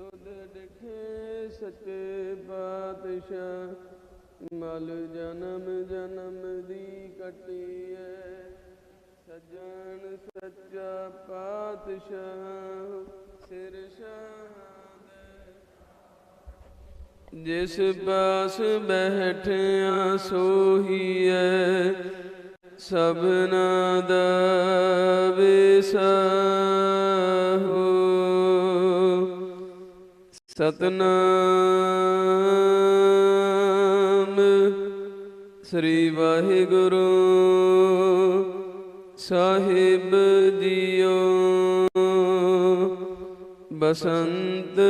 ਤੁਧ ਡਿਠੇ ਸੱਚੇ ਪਾਤਸ਼ਾਹ ਮਲ ਜਨਮ ਜਨਮ ਦੀ ਕਟੀਐ। ਸਜਣ ਸੱਚਾ ਪਾਤਸ਼ਾਹ, ਸਿਰ ਸ਼ਾਹਦੇ ਜਿਸ ਪਾਸ ਬੈਠਿਆ ਸੋਹੀਐ, ਸਭਨਾ ਦਾ ਸਤਨਾਮ। ਸ੍ਰੀ ਵਾਹਿਗੁਰੂ ਸਾਹਿਬ ਜੀਓ। ਬਸੰਤ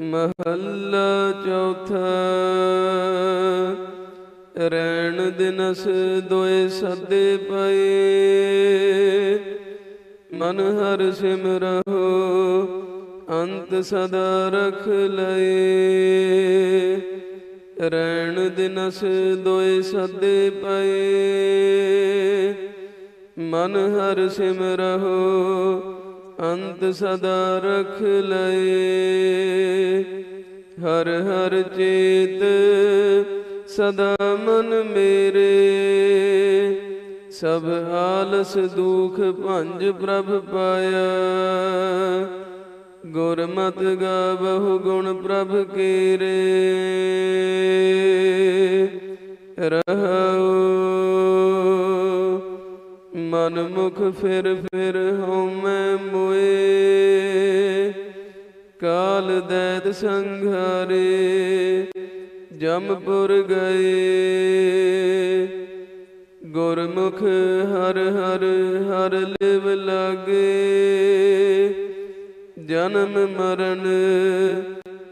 ਮਹੱਲਾ ਚੌਥਾ। ਰੈਣ ਦਿਨਸ ਦੋਏ ਸਦੇ ਪਏ। ਮਨ ਹਰ ਸਿਮਰਹੁ ਅੰਤ ਸਦਾ ਰਖ ਲਏ। ਰੈਣ ਦਿਨਸ ਦੋਏ ਸਦੇ ਪਏ। ਮਨ ਹਰ ਸਿਮਰਹੁ ਅੰਤ ਸਦਾ ਰਖ ਲਏ। ਹਰ ਹਰ ਚੇਤ ਸਦਾ ਮਨ ਮੇਰੇ। ਸਭ ਆਲਸ ਦੁਖ ਭੰਜ ਪ੍ਰਭ ਪਾਇਆ। ਗੁਰਮਤਿ ਗਾਵਹੁ ਗੁਣ ਪ੍ਰਭ ਕੀਰੇ। ਰਹਾਉ। ਮਨ ਮੁਖ ਫਿਰ ਫਿਰ ਹਉਮੈ ਮੋਏ। ਕਾਲ ਦੈਤ ਸੰਘਾਰੇ ਜਮਪੁਰ ਗਏ। ਗੁਰਮੁਖ ਹਰ ਹਰ ਹਰ ਲਿਵ ਲਾਗੇ। ਜਨਮ ਮਰਨ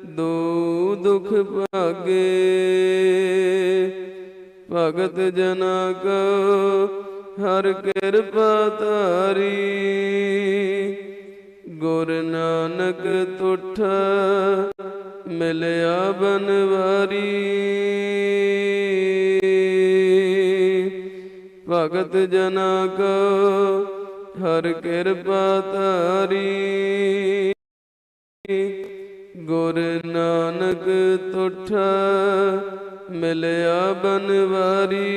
ਦੋ ਦੁਖ ਭਾਗੇ। ਭਗਤ ਜਨਾ ਕੋ ਹਰ ਕਿਰਪਾ ਤਾਰੀ ਗੁਰ ਨਾਨਕ ਤੁਠ ਮਿਲਿਆ ਬਨਵਾਰੀ। ਭਗਤ ਜਨਾ ਕੋ ਹਰ ਕਿਰਪਾ ਤਾਰੀ ਗੁਰ ਨਾਨਕ ਤੁਠ ਮਿਲਿਆ ਬਨਵਾਰੀ।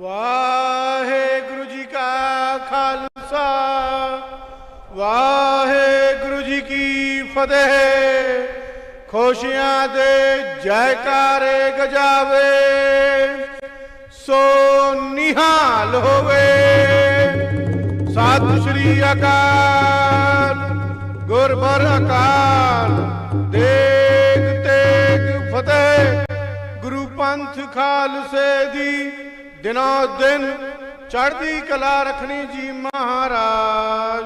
ਵਾਹਿਗੁਰੂ ਜੀ ਕਾ ਖਾਲਸਾ, ਵਾਹਿਗੁਰੂ ਜੀ ਕੀ ਫਤਿਹ। ਖੁਸ਼ੀਆਂ ਦੇ ਜੈਕਾਰੇ ਗਜਾਵੇ, ਸੋ ਨਿਹਾਲ ਹੋਵੇ। ਸਤਿ ਸ੍ਰੀ ਅਕਾਲ ਗੁਰਬਰ ਅਕਾਲ ਦੇਗ ਤੇਗ ਫਤਿਹ, ਗੁਰੂ ਪੰਥ ਖਾਲਸੇ ਦੀ ਦਿਨੋ ਦਿਨ ਚੜ੍ਹਦੀ ਕਲਾ ਰੱਖਣੀ ਜੀ ਮਹਾਰਾਜ।